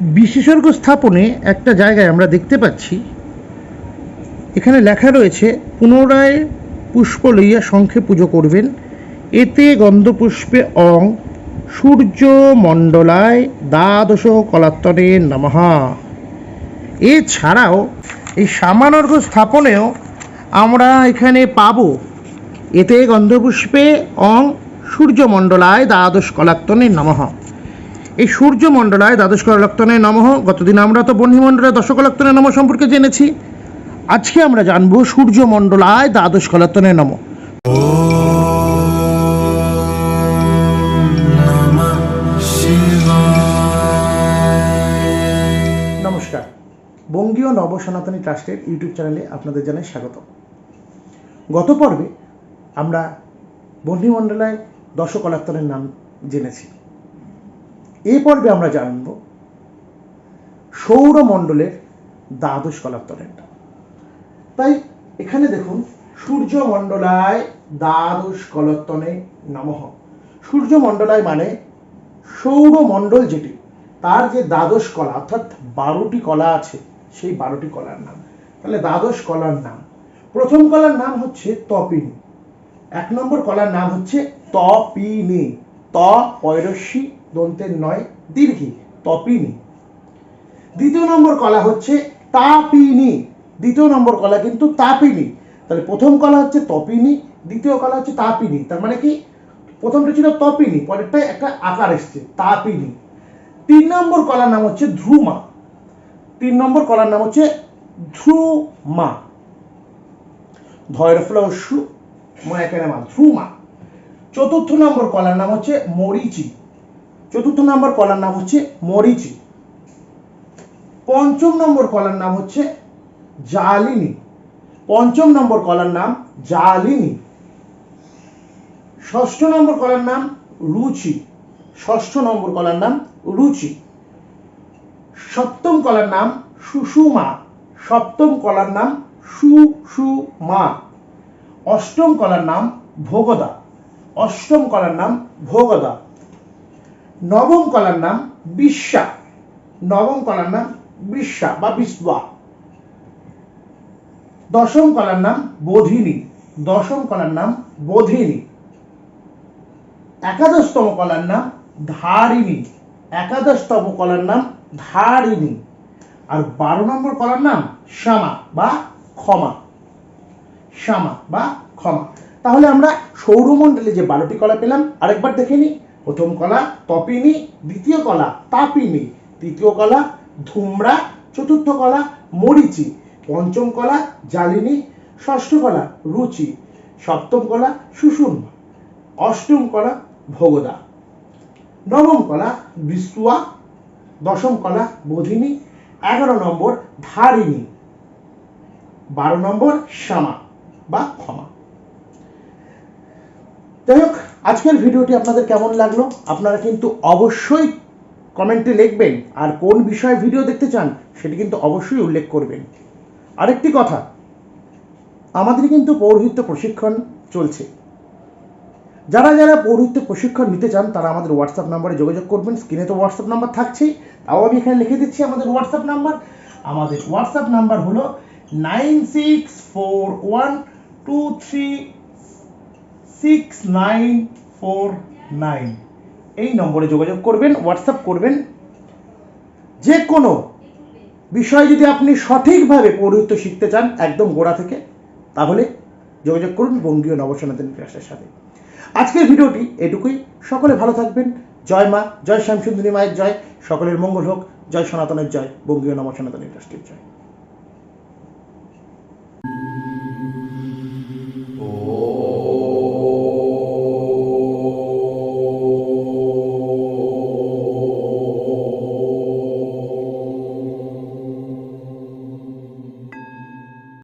বিশেষজ্ঞ স্থাপনে একটা জায়গায় আমরা দেখতে পাচ্ছি, এখানে লেখা রয়েছে, পুনরায় পুষ্প লইয়া শঙ্খে পুজো করবেন। এতে গন্ধপুষ্পে অং সূর্য মণ্ডলায় দ্বাদশ কলাত্তনে নমঃ। এছাড়াও এই সামানর্ঘ স্থাপনেও আমরা এখানে পাবো। এতে গন্ধপুষ্পে অং সূর্যমণ্ডলায় দ্বাদশ কলাত্তনে নমঃ। এই সূর্যমণ্ডলায় দ্বাদশ কলাক্তনে নমঃ। গতদিন আমরা তো বহ্নিমণ্ডলায় দশকলাক্তনে নম সম্পর্কে জেনেছি। আজকে আমরা জানব সূর্যমণ্ডলায় দ্বাদশ কলাক্তনে নম। নমস্কার। বঙ্গীয় নব সনাতনী ট্রাস্টের ইউটিউব চ্যানেলে আপনাদের জানাই স্বাগত গত পর্বে আমরা বহ্নিমণ্ডলায় দশকলাক্তনের নাম জেনেছি। এই পর্বে আমরা জানব সৌরমণ্ডলের দ্বাদশ কলাত্তরের নাম। তাই এখানে দেখুন, সূর্যমণ্ডলায় দ্বাদশ কলত্তনে নমঃ। সূর্যমণ্ডলায় মানে সৌরমণ্ডল যেটি, তার যে দ্বাদশ কলা, অর্থাৎ বারোটি কলা আছে, সেই বারোটি কলার নাম। তাহলে দ্বাদশ কলার নাম, প্রথম কলার নাম হচ্ছে তপিনী। এক নম্বর কলার নাম হচ্ছে তপিনী। ত দন্তের নয়, দীর্ঘি, তপিনী। দ্বিতীয় নম্বর কলা হচ্ছে তাপিনী। দ্বিতীয় নম্বর কলা কিন্তু তাপিনী। তাহলে প্রথম কলা হচ্ছে তপিনী, দ্বিতীয় কলা হচ্ছে তাপিনী। তার মানে কি? প্রথমটা ছিল তপিনী, পরেরটা একটা আকার এসছে, তাপিনী। তিন নম্বর কলার নাম হচ্ছে ধ্রুমা। তিন নম্বর কলার নাম হচ্ছে ধ্রুমা। ধয়ের ফলে অশ্রু ময়াকের মা, ধ্রুমা। চতুর্থ নম্বর কলার নাম হচ্ছে মরিচি। চতুর্থ নম্বর কলার নাম হচ্ছে মরিচি। পঞ্চম নম্বর কলার নাম হচ্ছে জালিনী। পঞ্চম নম্বর কলার নাম জালিনী। ষষ্ঠ নম্বর কলার নাম রুচি। ষষ্ঠ নম্বর কলার নাম রুচি। সপ্তম কলার নাম সুষুমা। সপ্তম কলার নাম সুষুমা। অষ্টম কলার নাম ভোগদা। অষ্টম কলার নাম ভোগদা। নবম কলার নাম বিশ্বা। নবম কলার নাম বিশ্বা বা বিস্বা। দশম কলার নাম বোধিনী। দশম কলার নাম বোধিনী। একাদশতম কলার নাম ধারিণী। একাদশতম কলার নাম ধারিণী। আর বারো নম্বর কলার নাম শ্যামা বা ক্ষমা। শ্যামা বা ক্ষমা। তাহলে আমরা সৌরমণ্ডলে যে বারোটি কলা পেলাম, আরেকবার দেখে নিই। প্রথম কলা তপিনী, দ্বিতীয় কলা তাপিনী, তৃতীয় কলা ধুমরা, চতুর্থ কলা মরিচি, পঞ্চম কলা জালিনী, ষষ্ঠ কলা রুচি, সপ্তম কলা সুষুম অষ্টম কলা ভোগদা, নবম কলা বিস্তুয়া, দশম কলা বোধিনী, এগারো নম্বর ধারিণী, বারো নম্বর শ্যামা বা ক্ষমা। যাই হোক, আজকের ভিডিওটি আপনাদের কেমন লাগল? আপনারা কিন্তু অবশ্যই কমেন্টে লিখবেন আর কোন বিষয়ে ভিডিও দেখতে চান সেটি কিন্তু অবশ্যই উল্লেখ করবেন। আরেকটি কথা আমাদের কিন্তু পৌরোহিত্য প্রশিক্ষণ চলছে। যারা যারা পৌরোহিত্য প্রশিক্ষণ নিতে চান, তারা আমাদের হোয়াটসঅ্যাপ নাম্বারে যোগাযোগ করবেন। স্ক্রিনে তো হোয়াটসঅ্যাপ নাম্বার থাকছেই তাও আমি এখানে লিখে দিচ্ছি আমাদের হোয়াটসঅ্যাপ নাম্বার। আমাদের হোয়াটসঅ্যাপ নাম্বার হলো nine six four one two three six nine four nine এই নম্বরে যোগাযোগ করবেন হোয়াটসঅ্যাপ করবেন। যে কোনো বিষয় যদি আপনি সঠিকভাবে পৌরোহিত্য শিখতে চান একদম গোড়া থেকে, তাহলে যোগাযোগ করুন বঙ্গীয় নবসনাতন ক্লাসের সাথে। আজকের ভিডিওটি এটুকুই। সকলে ভালো থাকবেন। জয় মা, জয় শ্যামসুন্দরী মায়ের জয়। সকলের মঙ্গল হোক। জয় সনাতনের জয়। বঙ্গীয় নবসনাতনী ট্রাস্টের জয়।